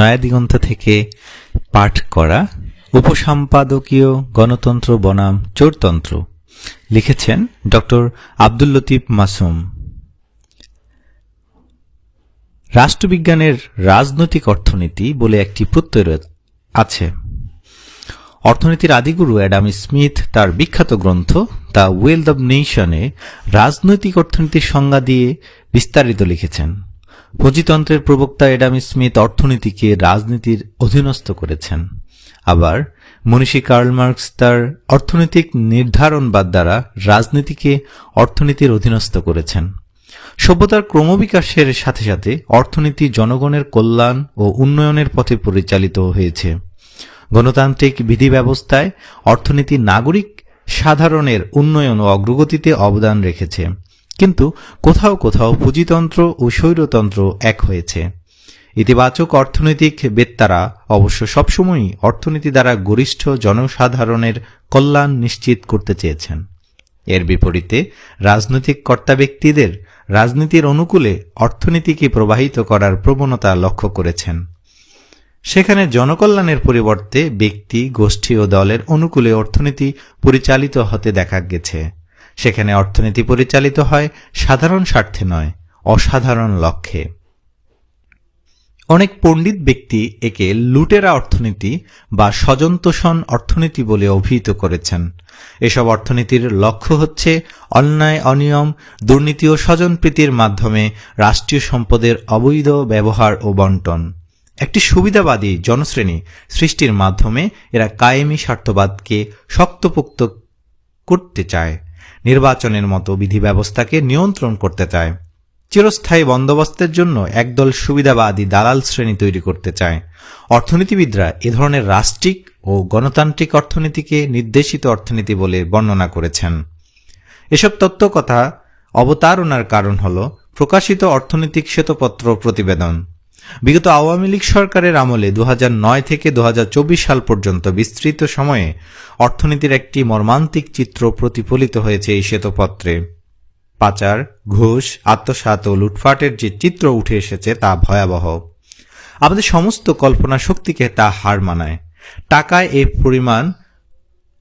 নয়াদিগন্ত থেকে পাঠ করা উপসম্পাদকীয় গণতন্ত্র বনাম চোরতন্ত্র লিখেছেন ডক্টর আব্দুল লতিফ মাসুম। রাষ্ট্রবিজ্ঞানের রাজনৈতিক অর্থনীতি বলে একটি প্রত্যয় আছে। অর্থনীতির আদিগুরু অ্যাডাম স্মিথ, তার বিখ্যাত গ্রন্থ দ্য ওয়েলথ অব নেশনে রাজনৈতিক অর্থনীতির সংজ্ঞা দিয়ে বিস্তারিত লিখেছেন। পুঁজিতন্ত্রের প্রবক্তা অ্যাডাম স্মিথ অর্থনীতিকে রাজনীতির অধীনস্থ করেছেন। আবার মনীষী কার্ল মার্কস তার অর্থনৈতিক নির্ধারণবাদ দ্বারা রাজনীতিকে অর্থনীতির অধীনস্থ করেছেন। সভ্যতার ক্রমবিকাশের সাথে সাথে অর্থনীতি জনগণের কল্যাণ ও উন্নয়নের পথে পরিচালিত হয়েছে। গণতান্ত্রিক বিধি ব্যবস্থায় অর্থনীতি নাগরিক সাধারণের উন্নয়ন ও অগ্রগতিতে অবদান রেখেছে। কিন্তু কোথাও কোথাও পুঁজিতন্ত্র ও স্বৈরতন্ত্র এক হয়েছে। ইতিবাচক অর্থনৈতিক বেত্তারা অবশ্য সবসময়ই অর্থনীতি দ্বারা গরিষ্ঠ জনসাধারণের কল্যাণ নিশ্চিত করতে চেয়েছেন। এর বিপরীতে রাজনৈতিক কর্তা ব্যক্তিদের রাজনীতির অনুকূলে অর্থনীতিকে প্রবাহিত করার প্রবণতা লক্ষ্য করেছেন। সেখানে জনকল্যাণের পরিবর্তে ব্যক্তি, গোষ্ঠী ও দলের অনুকূলে অর্থনীতি পরিচালিত হতে দেখা গেছে। সেখানে অর্থনীতি পরিচালিত হয়, সাধারণ স্বার্থে নয়, অসাধারণ লক্ষ্যে। অনেক পণ্ডিত ব্যক্তি একে লুটেরা অর্থনীতি বা স্বজন্তোষণ অর্থনীতি বলে অভিহিত করেছেন। এসব অর্থনীতির লক্ষ্য হচ্ছে অন্যায়, অনিয়ম, দুর্নীতি ও স্বজনপ্রীতির মাধ্যমে রাষ্ট্রীয় সম্পদের অবৈধ ব্যবহার ও বন্টন। একটি সুবিধাবাদী জনশ্রেণী সৃষ্টির মাধ্যমে এরা কায়েমি স্বার্থবাদকে শক্তপোক্ত করতে চায়। নির্বাচনের মতো বিধি ব্যবস্থাকে নিয়ন্ত্রণ করতে চায়। চিরস্থায়ী বন্দোবস্তের জন্য একদল সুবিধাবাদী দালাল শ্রেণি তৈরি করতে চায়। অর্থনীতিবিদরা এ ধরনের রাষ্ট্রিক ও গণতান্ত্রিক অর্থনীতিকে নির্দেশিত অর্থনীতি বলে বর্ণনা করেছেন। এসব তত্ত্ব কথা অবতারণার কারণ হল প্রকাশিত অর্থনৈতিক শ্বেতপত্র প্রতিবেদন। বিগত আওয়ামী লীগ সরকারের আমলে দু নয় থেকে দু হাজার চব্বিশ সাল পর্যন্ত বিস্তৃত সময়ে অর্থনীতির একটি মর্মান্তিক চিত্র প্রতিফলিত হয়েছে এই শ্বেতপত্রে। পাচার, ঘুষ আত্মসাত ও লুটফাটের যে চিত্র উঠে এসেছে তা ভয়াবহ। আমাদের সমস্ত কল্পনা শক্তিকে তা হার মানায়। টাকায় এর পরিমাণ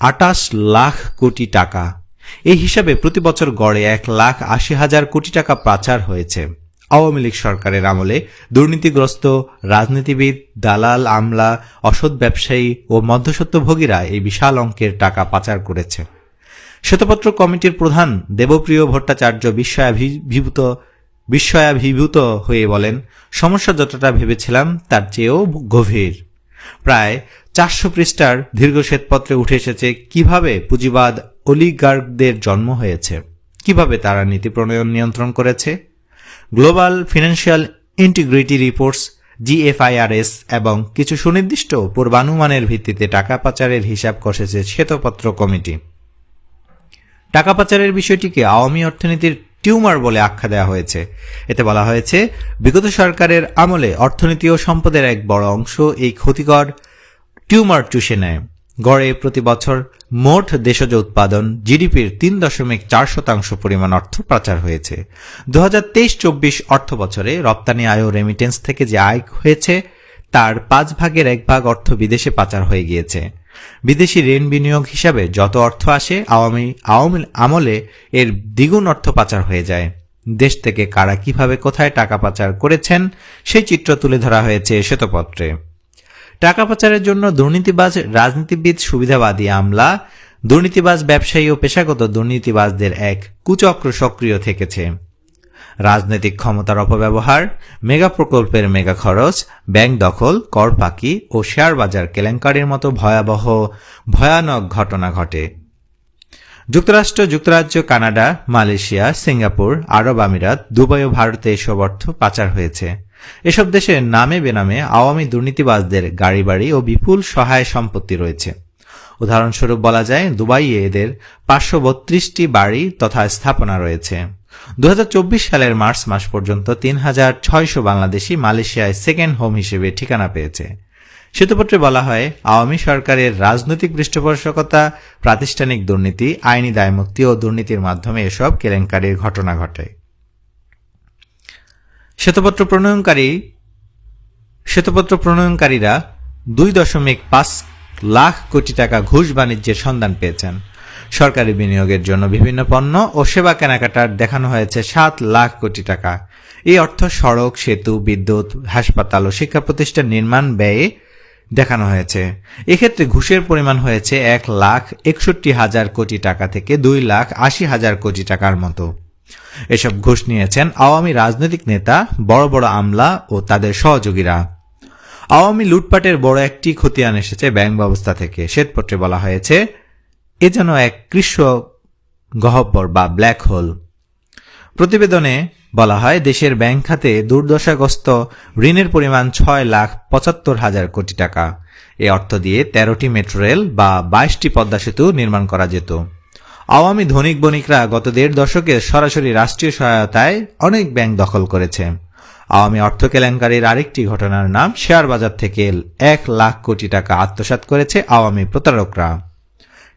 আটাশ লাখ কোটি টাকা। এই হিসাবে প্রতি বছর গড়ে এক লাখ আশি হাজার কোটি টাকা পাচার হয়েছে। আওয়ামী লীগ সরকারের আমলে দুর্নীতিগ্রস্ত রাজনীতিবিদ, দালাল, আমলা, অসৎ ব্যবসায়ী ও মধ্যসত্ত্বভোগীরা এই বিশাল অঙ্কের টাকা পাচার করেছে। শ্বেতপত্র কমিটির প্রধান দেবপ্রিয় ভট্টাচার্য বিস্ময়াভিভূত বিস্ময়াভিভূত হয়ে বলেন, সমস্যা যতটা ভেবেছিলাম, তার চেয়েও গভীর। প্রায় চারশো পৃষ্ঠার দীর্ঘ শ্বেতপত্রে উঠে এসেছে কীভাবে পুঁজিবাদ অলিগার্কদের জন্ম হয়েছে, কীভাবে তারা নীতি প্রণয়ন নিয়ন্ত্রণ করেছে। Global financial integrity reports GFIRS এবং কিছু সুনির্দিষ্ট পূর্বানুমানের ভিত্তিতে টাকা পাচারের হিসাব কষেছে শ্বেতপত্র কমিটি। টাকা পাচারের বিষয়টিকে আওয়ামী অর্থনীতির টিউমার বলে আখ্যা দেওয়া হয়েছে। এতে বলা হয়েছে, বিগত সরকারের আমলে অর্থনীতি ও সম্পদের এক বড় অংশ এই ক্ষতিকর টিউমার চুষে নেয়। গড়ে প্রতি বছর মোট দেশজ উৎপাদন জিডিপির তিন দশমিক চার শতাংশ পরিমাণ অর্থ পাচার হয়েছে। দু হাজার তেইশ চব্বিশ অর্থ বছরে রপ্তানি আয় রেমিটেন্স থেকে যে আয় হয়েছে, তার পাঁচ ভাগের এক ভাগ অর্থ বিদেশে পাচার হয়ে গিয়েছে। বিদেশি ঋণ বিনিয়োগ হিসাবে যত অর্থ আসে, আওয়ামী আওয়ামী আমলে এর দ্বিগুণ অর্থ পাচার হয়ে যায়। দেশ থেকে কারা কীভাবে কোথায় টাকা পাচার করেছেন, সেই চিত্র তুলে ধরা হয়েছে শ্বেতপত্রে। টাকা পাচারের জন্য দুর্নীতিবাজ, রাজনীতিবিদ, সুবিধাবাদী আমলা, দুর্নীতিবাজ ব্যবসায়ী ও পেশাগত দুর্নীতিবাজদের এক কুচক্র সক্রিয় থেকেছে। রাজনৈতিক ক্ষমতার অপব্যবহার, মেগা প্রকল্পের মেগা খরচ, ব্যাংক দখল, কর ফাঁকি ও শেয়ার বাজার কেলেঙ্কারির মতো ভয়াবহ, ভয়ানক ঘটনা ঘটে। যুক্তরাষ্ট্র, যুক্তরাজ্য, কানাডা, মালয়েশিয়া, সিঙ্গাপুর, আরব আমিরাত, দুবাই ও ভারতে এসব অর্থ পাচার হয়েছে। এসব দেশে নামে বেনামে আওয়ামী দুর্নীতিবাজদের গাড়ি বাড়ি ও বিপুল সহায় সম্পত্তি রয়েছে। উদাহরণস্বরূপ বলা যায়, দুবাইয়ে এদের পাঁচশো বত্রিশটি বাড়ি তথা স্থাপনা রয়েছে। দু হাজার চব্বিশ সালের মার্চ মাস পর্যন্ত তিন হাজার ছয়শো বাংলাদেশি মালয়েশিয়ায় সেকেন্ড হোম হিসেবে ঠিকানা পেয়েছে। সেতুপত্রে বলা হয়, আওয়ামী সরকারের রাজনৈতিক পৃষ্ঠপোষকতা, প্রাতিষ্ঠানিক দুর্নীতি, আইনি দায়মুক্তি ও দুর্নীতির মাধ্যমে এসব কেলেঙ্কারির ঘটনা ঘটে। শ্বেতপত্র প্রণয়নকারী, শ্বেতপত্র প্রণয়নকারীরা দুই দশমিক পাঁচ লাখ কোটি টাকা ঘুষ বাণিজ্যের সন্ধান পেয়েছেন। সরকারি বিনিয়োগের জন্য বিভিন্ন পণ্য ও সেবা কেনাকাটার দেখানো হয়েছে সাত লাখ কোটি টাকা। এই অর্থ সড়ক, সেতু, বিদ্যুৎ, হাসপাতাল ও শিক্ষা প্রতিষ্ঠান নির্মাণ ব্যয়ে দেখানো হয়েছে। এক্ষেত্রে ঘুষের পরিমাণ হয়েছে এক লাখ একষট্টি হাজার কোটি টাকা থেকে দুই লাখ আশি হাজার কোটি টাকার মতো। এসব ঘুষ নিয়েছেন আওয়ামী রাজনৈতিক নেতা, বড় বড় আমলা ও তাদের সহযোগীরা। আওয়ামী লুটপাটের বড় একটি খতিয়ান এসেছে ব্যাংক ব্যবস্থা থেকে। শ্বেতপত্রে বলা হয়েছে, এ যেন এক কৃষ্ণ গহব্বর বা ব্ল্যাক হোল। প্রতিবেদনে বলা হয়, দেশের ব্যাংক খাতে দুর্দশাগ্রস্ত ঋণের পরিমাণ ছয় লাখ পঁচাত্তর হাজার কোটি টাকা। এ অর্থ দিয়ে তেরোটি মেট্রো রেল বা বাইশটি পদ্মা সেতু নির্মাণ করা যেত। আওয়ামী ধনিক বণিকরা গত দেড় দশকে সরাসরি রাষ্ট্রীয় সহায়তায় অনেক ব্যাংক দখল করেছে। আওয়ামী অর্থ কেলেঙ্কারির আরেকটি ঘটনার নাম, শেয়ার বাজার থেকে এক লাখ কোটি টাকা আত্মসাৎ করেছে আওয়ামী প্রতারকরা।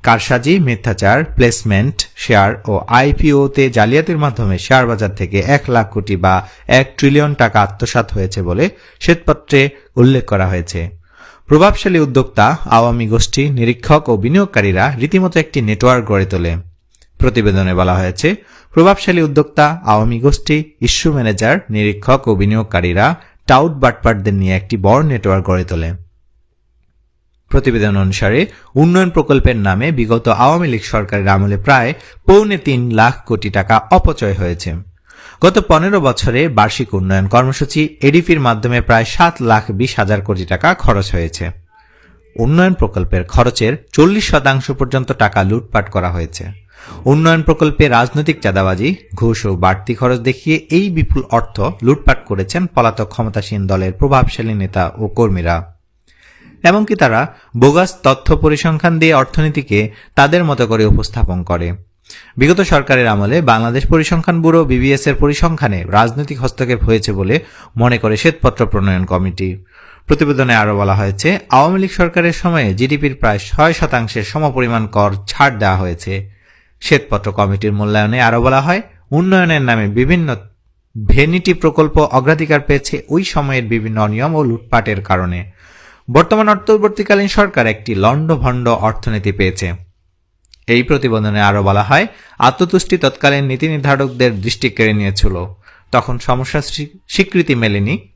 কারসাজি, মিথ্যাচার, প্লেসমেন্ট, শেয়ার ও আইপিওতে জালিয়াতির মাধ্যমে শেয়ার বাজার থেকে এক লাখ কোটি বা এক ট্রিলিয়ন টাকা আত্মসাৎ হয়েছে বলে শ্বেতপত্রে উল্লেখ করা হয়েছে। প্রভাবশালী উদ্যোক্তা, আওয়ামী গোষ্ঠী, নিরীক্ষক ও বিনিয়োগকারীরা রীতিমতো একটি নেটওয়ার্ক গড়ে তোলে। প্রতিবেদনে বলা হয়েছে, প্রভাবশালী উদ্যোক্তা, আওয়ামী গোষ্ঠী, ইস্যু ম্যানেজার, নিরীক্ষক ও বিনিয়োগকারীরা টাউট বাটপাটদের নিয়ে একটি বড় নেটওয়ার্ক গড়ে তোলে। প্রতিবেদন অনুসারে, উন্নয়ন প্রকল্পের নামে বিগত আওয়ামী লীগ সরকারের আমলে প্রায় পৌনে তিন লাখ কোটি টাকা অপচয় হয়েছে। গত পনেরো বছরে বার্ষিক উন্নয়ন কর্মসূচি এডিপির মাধ্যমে প্রায় সাত লাখ বিশ হাজার কোটি টাকা খরচ হয়েছে। উন্নয়ন প্রকল্পের খরচের চল্লিশ শতাংশ পর্যন্ত টাকা লুটপাট করা হয়েছে। উন্নয়ন প্রকল্পে রাজনৈতিক চাঁদাবাজি, ঘুষ ও বাড়তি খরচ দেখিয়ে এই বিপুল অর্থ লুটপাট করেছেন পলাতক ক্ষমতাসীন দলের প্রভাবশালী নেতা ও কর্মীরা। এমনকি তারা বোগাস তথ্য পরিসংখ্যান দিয়ে অর্থনীতিকে তাদের মতো করে উপস্থাপন করে। বিগত সরকারের আমলে বাংলাদেশ পরিসংখ্যান ব্যুরো বিবিএস এর পরিসংখ্যানে রাজনৈতিক হস্তক্ষেপ হয়েছে বলে মনে করে শ্বেতপত্র প্রণয়ন কমিটি। প্রতিবেদনে আরও বলা হয়েছে, আওয়ামী লীগ সরকারের সময়ে জিডিপির প্রায় ছয় শতাংশের সমপরিমাণ কর ছাড় দেওয়া হয়েছে। শ্বেতপত্র কমিটির মূল্যায়নে আরও বলা হয়, উন্নয়নের নামে বিভিন্ন ভেনিটি প্রকল্প অগ্রাধিকার পেয়েছে ওই সময়ের বিভিন্ন অনিয়ম ও লুটপাটের কারণে। বর্তমান অন্তর্বর্তীকালীন সরকার একটি লণ্ডভণ্ড অর্থনীতি পেয়েছে। এই প্রতিবেদনে আরও বলা হয়, আত্মতুষ্টি তৎকালীন নীতি নির্ধারকদের দৃষ্টি কেড়ে নিয়েছিল। তখন সমস্যা স্বীকৃতি মেলেনি।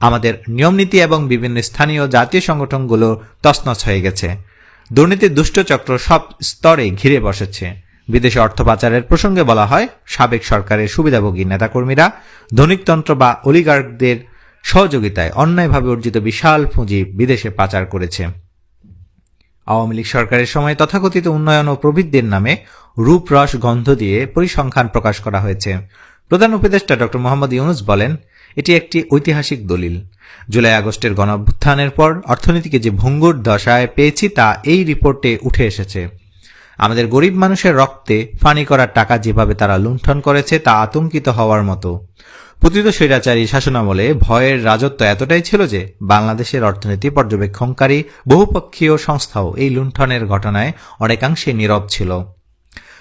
আমাদের নিয়মনীতি এবং বিভিন্ন স্থানীয় জাতীয় সংগঠনগুলো তছনছ হয়ে গেছে। দুর্নীতির দুষ্টচক্র সব স্তরে ঘিরে বসেছে। বিদেশে অর্থ পাচারের প্রসঙ্গে বলা হয়, সাবেক সরকারের সুবিধাভোগী নেতাকর্মীরা ধনিকতন্ত্র বা অলিগার্কদের সহযোগিতায় অন্যায়ভাবে অর্জিত বিশাল পুঁজি বিদেশে পাচার করেছে। আওয়ামী লীগ সরকারের সময় তথাকথিত উন্নয়ন ও প্রবৃদ্ধির নামে রূপরস গন্ধ দিয়ে পরিসংখ্যান প্রকাশ করা হয়েছে। প্রধান উপদেষ্টা ড. মোহাম্মদ ইউনুস বলেন, এটি একটি ঐতিহাসিক দলিল। জুলাই আগস্টের গণঅভ্যুত্থানের পর অর্থনীতিকে যে ভঙ্গুর দশায় পেয়েছি তা এই রিপোর্টে উঠে এসেছে। আমাদের গরিব মানুষের রক্তে ফানি করার টাকা যেভাবে তারা লুণ্ঠন করেছে তা আতঙ্কিত হওয়ার মতো। পতিত স্বৈরাচারী শাসনামলে ভয়ের রাজত্ব এতটাই ছিল যে বাংলাদেশের অর্থনীতি পর্যবেক্ষণকারী, বহুপক্ষীয় সংস্থাও এই লুণ্ঠনের ঘটনায় অনেকাংশে নীরব ছিল।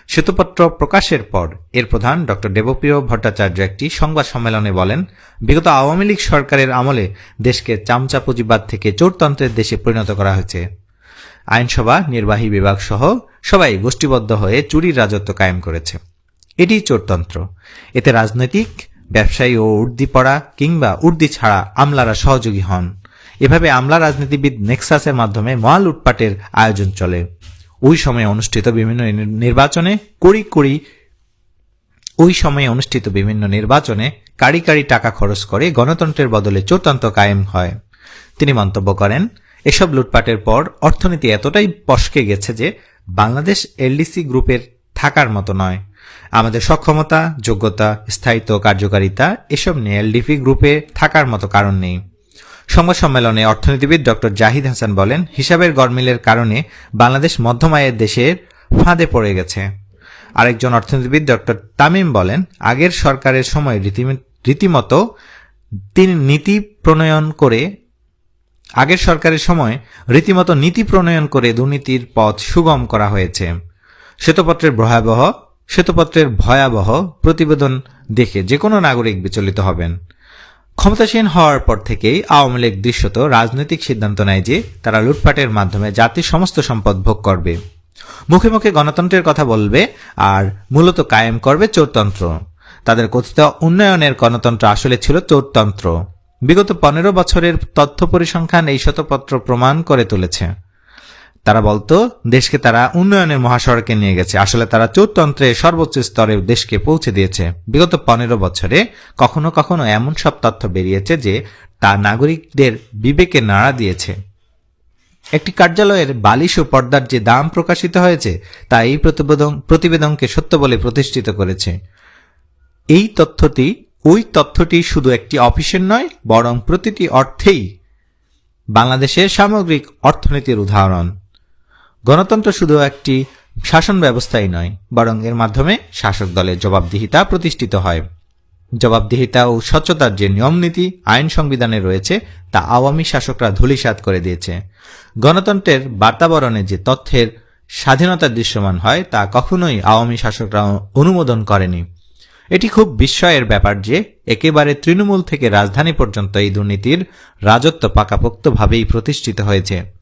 শ্বেতপত্র প্রকাশের পর এর প্রধান ড দেবপ্রিয় ভট্টাচার্য একটি সংবাদ সম্মেলনে বলেন, বিগত আওয়ামী লীগ সরকারের আমলে দেশকে চামচা পুঁজিবাদ থেকে চোরতন্ত্রের দেশে পরিণত করা হয়েছে। আইনসভা, নির্বাহী বিভাগ সহ সবাই গোষ্ঠীবদ্ধ হয়ে চুরির রাজত্ব কায়েম করেছে। এটি চোরতন্ত্র। এতে রাজনৈতিক ব্যবসায়ী ও উর্দি পড়া কিংবা উর্দি ছাড়া আমলারা সহযোগী হন। এভাবে আমলা রাজনীতিবিদ নেক্সাসের মাধ্যমে মহা লুটপাটের আয়োজন চলে। ওই সময়ে অনুষ্ঠিত বিভিন্ন নির্বাচনে কড়ি কড়ি ওই সময়ে অনুষ্ঠিত বিভিন্ন নির্বাচনে কারি কারি টাকা খরচ করে গণতন্ত্রের বদলে চোরতন্ত্র কায়েম হয়। তিনি মন্তব্য করেন, এসব লুটপাটের পর অর্থনীতি এতটাই পশকে গেছে যে বাংলাদেশ এলডিসি গ্রুপের থাকার মতো নয়। আমাদের সক্ষমতা, যোগ্যতা, স্থায়িত্ব, কার্যকারিতা এসব নিয়ে এলডিপি গ্রুপে থাকার মতো কারণ নেই। সংবাদ সম্মেলনে অর্থনীতিবিদ ডক্টর জাহিদ হাসান বলেন, হিসাবের গরমিলের কারণে বাংলাদেশ মধ্যম আয়ের দেশের ফাঁদে পড়ে গেছে। আরেকজন অর্থনীতিবিদ ডক্টর তামিম বলেন, আগের সরকারের সময় রীতিমতো তিনি নীতি প্রণয়ন করে, আগের সরকারের সময় রীতিমতো নীতি প্রণয়ন করে দুর্নীতির পথ সুগম করা হয়েছে। শ্বেতপত্রের ভয়াবহ শ্বেতপত্রের ভয়াবহ প্রতিবেদন দেখে যে কোনো নাগরিক বিচলিত হবেন। ক্ষমতাসীন হওয়ার পর থেকেই আওয়ামী লীগ দৃশ্যত রাজনৈতিক সিদ্ধান্ত নেয় যে তারা লুটপাটের মাধ্যমে জাতির সমস্ত সম্পদ ভোগ করবে। মুখে মুখে গণতন্ত্রের কথা বলবে আর মূলত কায়েম করবে চোরতন্ত্র। তাদের কথিত উন্নয়নের গণতন্ত্র আসলে ছিল চোরতন্ত্র। বিগত পনেরো বছরের তথ্য পরিসংখ্যান এই শতপত্র প্রমাণ করে তুলেছে। তারা বলতো, দেশকে তারা উন্নয়নের মহাসড়কে নিয়ে গেছে। আসলে তারা চোরতন্ত্রে সর্বোচ্চ স্তরে দেশকে পৌঁছে দিয়েছে। বিগত পনেরো বছরে কখনো কখনো এমন সব তথ্য বেরিয়েছে যে তা নাগরিকদের বিবেকে নাড়া দিয়েছে। একটি কার্যালয়ের বালিশ ও পর্দার যে দাম প্রকাশিত হয়েছে, তা এই প্রতিবেদন, প্রতিবেদনকে সত্য বলে প্রতিষ্ঠিত করেছে। এই তথ্যটি, ওই তথ্যটি শুধু একটি অফিসের নয়, বরং প্রতিটি অর্থেই বাংলাদেশের সামগ্রিক অর্থনীতির উদাহরণ। গণতন্ত্র শুধু একটি শাসন ব্যবস্থাই নয়, বরং এর মাধ্যমে শাসক দলের জবাবদিহিতা প্রতিষ্ঠিত হয়। জবাবদিহিতা ও স্বচ্ছতার যে নিয়মনীতি, আইন সংবিধানে রয়েছে, তা আওয়ামী শাসকরা ধূলিসাৎ করে দিয়েছে। গণতন্ত্রের বার্তাবরণে যে তথ্যের স্বাধীনতা দৃশ্যমান হয়, তা কখনোই আওয়ামী শাসকরা অনুমোদন করেনি। এটি খুব বিস্ময়ের ব্যাপার যে, একেবারে তৃণমূল থেকে রাজধানী পর্যন্ত এই দুর্নীতির রাজত্ব পাকাপোক্তভাবেই প্রতিষ্ঠিত হয়েছে।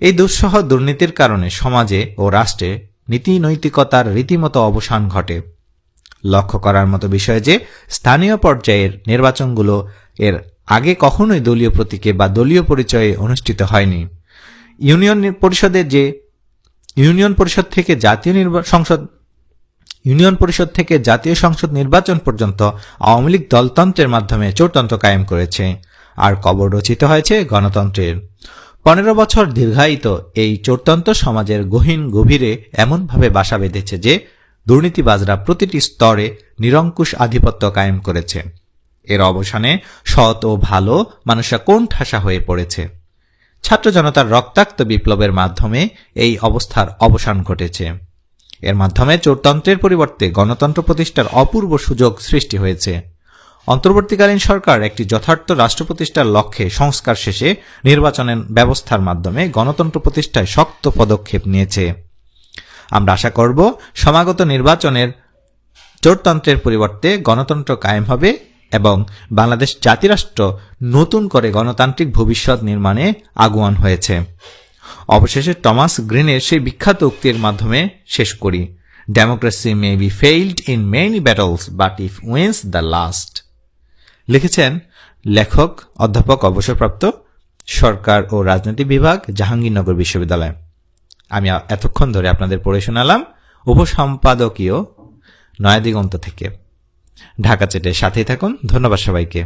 এই দুঃসহ দুর্নীতির কারণে সমাজে ও রাষ্ট্রে নীতি নৈতিকতার রীতিমতো অবসান ঘটে। লক্ষ্য করার মতো বিষয় যে, স্থানীয় পর্যায়ের নির্বাচনগুলো এর আগে কখনোই দলীয় প্রতীকে বা দলীয় পরিচয়ে অনুষ্ঠিত হয়নি। ইউনিয়ন পরিষদের যে, ইউনিয়ন পরিষদ থেকে জাতীয় সংসদ, ইউনিয়ন পরিষদ থেকে জাতীয় সংসদ নির্বাচন পর্যন্ত আওয়ামী লীগ দলতন্ত্রের মাধ্যমে চোরতন্ত্র কায়েম করেছে। আর কবর রচিত হয়েছে গণতন্ত্রের। পনেরো বছর দীর্ঘায়িত এই চোরতন্ত্র সমাজের গহীন গভীরে এমনভাবে বাসা বেঁধেছে যে দুর্নীতিবাজরা প্রতিটি স্তরে নিরঙ্কুশ আধিপত্য কায়েম করেছে। এর অবসানে সৎ ও ভালো মানুষরা কোন ঠাসা হয়ে পড়েছে? ছাত্র জনতার রক্তাক্ত বিপ্লবের মাধ্যমে এই অবস্থার অবসান ঘটেছে। এর মাধ্যমে চোরতন্ত্রের পরিবর্তে গণতন্ত্র প্রতিষ্ঠার অপূর্ব সুযোগ সৃষ্টি হয়েছে। অন্তর্বর্তীকালীন সরকার একটি যথার্থ রাষ্ট্র প্রতিষ্ঠার লক্ষ্যে সংস্কার শেষে নির্বাচনের ব্যবস্থার মাধ্যমে গণতন্ত্র প্রতিষ্ঠায় শক্ত পদক্ষেপ নিয়েছে। আমরা আশা করব সমাগত নির্বাচনের চোরতন্ত্রের পরিবর্তে গণতন্ত্র কায়েম হবে এবং বাংলাদেশ জাতিরাষ্ট্র নতুন করে গণতান্ত্রিক ভবিষ্যৎ নির্মাণে আগুয়ান হয়েছে। অবশেষে টমাস গ্রিনের সেই বিখ্যাত উক্তির মাধ্যমে শেষ করি। Democracy may be failed in many battles but if wins the last লিখেছেন লেখক, অধ্যাপক, অবসরপ্রাপ্ত সরকার ও রাজনীতি বিভাগ, জাহাঙ্গীরনগর বিশ্ববিদ্যালয়। আমি এতক্ষণ ধরে আপনাদের পড়ে শোনালাম উপসম্পাদকীয় নয়াদিগন্ত থেকে। ঢাকা চেটে সাথেই থাকুন। ধন্যবাদ সবাইকে।